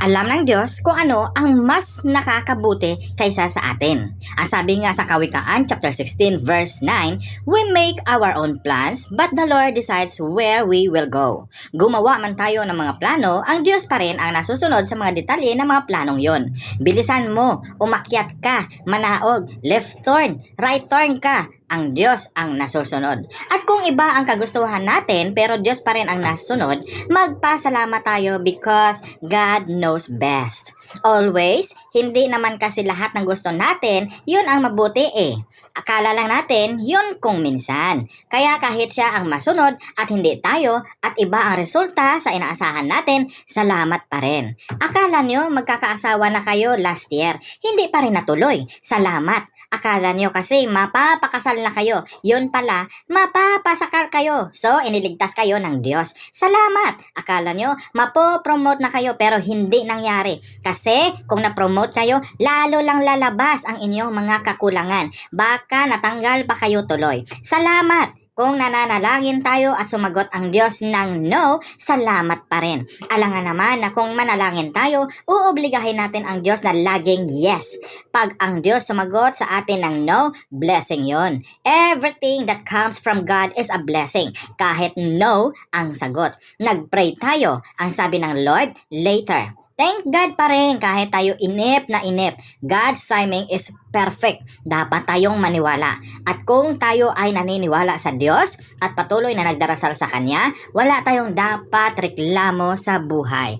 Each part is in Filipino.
Alam ng Diyos kung ano ang mas nakakabuti kaysa sa atin. Ang sabi nga sa Kawikaan chapter 16 verse 9, We make our own plans, but the Lord decides where we will go. Gumawa man tayo ng mga plano, ang Diyos pa rin ang nasusunod sa mga detalye ng mga planong yon. Bilisan mo, umakyat ka, manaog, left turn, right turn ka, ang Diyos ang nasusunod. At kung iba ang kagustuhan natin pero Diyos pa rin ang nasunod, magpasalamat tayo because God knows knows best. Always, hindi naman kasi lahat ng gusto natin, yun ang mabuti eh. Akala lang natin, yun kung minsan. Kaya kahit siya ang masunod at hindi tayo at iba ang resulta sa inaasahan natin, salamat pa rin. Akala nyo magkakaasawa na kayo last year, hindi pa rin natuloy. Salamat. Akala nyo kasi mapapakasal na kayo, yun pala, mapapasakal kayo. So, iniligtas kayo ng Diyos. Salamat. Akala nyo mapopromote na kayo pero hindi nangyari. Kasi kung na-promote kayo, lalo lang lalabas ang inyong mga kakulangan. Baka natanggal pa kayo tuloy. Salamat! Kung nananalangin tayo at sumagot ang Diyos ng no, salamat pa rin. Alangan naman na kung manalangin tayo, uobligahin natin ang Diyos na laging yes. Pag ang Diyos sumagot sa atin ng no, blessing yon. Everything that comes from God is a blessing. Kahit no ang sagot. Nagpray tayo. Ang sabi ng Lord, later. Thank God pa rin kahit tayo inip na inip. God's timing is perfect. Dapat tayong maniwala. At kung tayo ay naniniwala sa Diyos at patuloy na nagdarasal sa Kanya, wala tayong dapat reklamo sa buhay.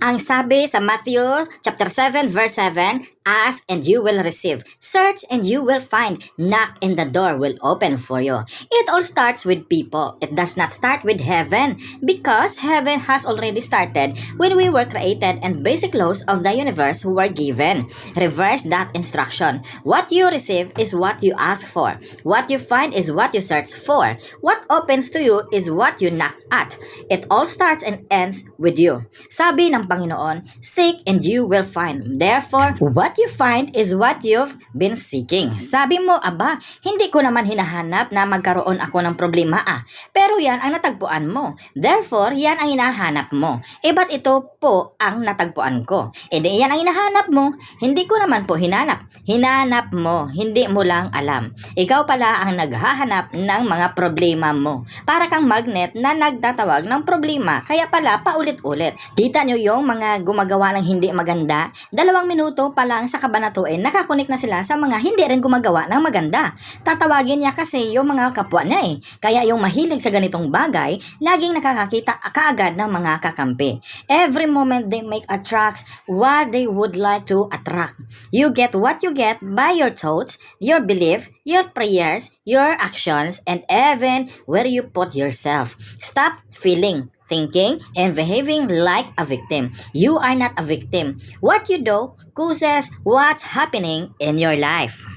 Ang sabi sa Matthew chapter 7 verse 7, Ask and you will receive. Search and you will find. Knock and the door will open for you. It all starts with people. It does not start with heaven because heaven has already started when we were created and basic laws of the universe were given. Reverse that instruction. What you receive is what you ask for. What you find is what you search for. What opens to you is what you knock at. It all starts and ends with you. Sabi ng Panginoon, seek and you will find. Therefore, what you find is what you've been seeking. Sabi mo, aba, hindi ko naman hinahanap na magkaroon ako ng problema ah. Pero yan ang natagpuan mo. Therefore, yan ang hinahanap mo. E ba't ito po ang natagpuan ko? E di yan ang hinahanap mo. Hindi ko naman po hinanap. Hinanap mo, hindi mo lang alam. Ikaw pala ang naghahanap ng mga problema mo. Para kang magnet na nagtatawag ng problema. Kaya pala paulit-ulit. Kita nyo yung mga gumagawa ng hindi maganda? Dalawang minuto pa lang sa kabanatuin, nakakunik na sila sa mga hindi rin gumagawa ng maganda. Tatawagin niya kasi yung mga kapwa niya eh. Kaya yung mahilig sa ganitong bagay, laging nakakakita kaagad ng mga kakampi. Every moment they make attracts what they would like to attract. You get what you get by your thoughts, your belief, your prayers, your actions, and even where you put yourself. Stop feeling thinking, and behaving like a victim. You are not a victim. What you do causes what's happening in your life.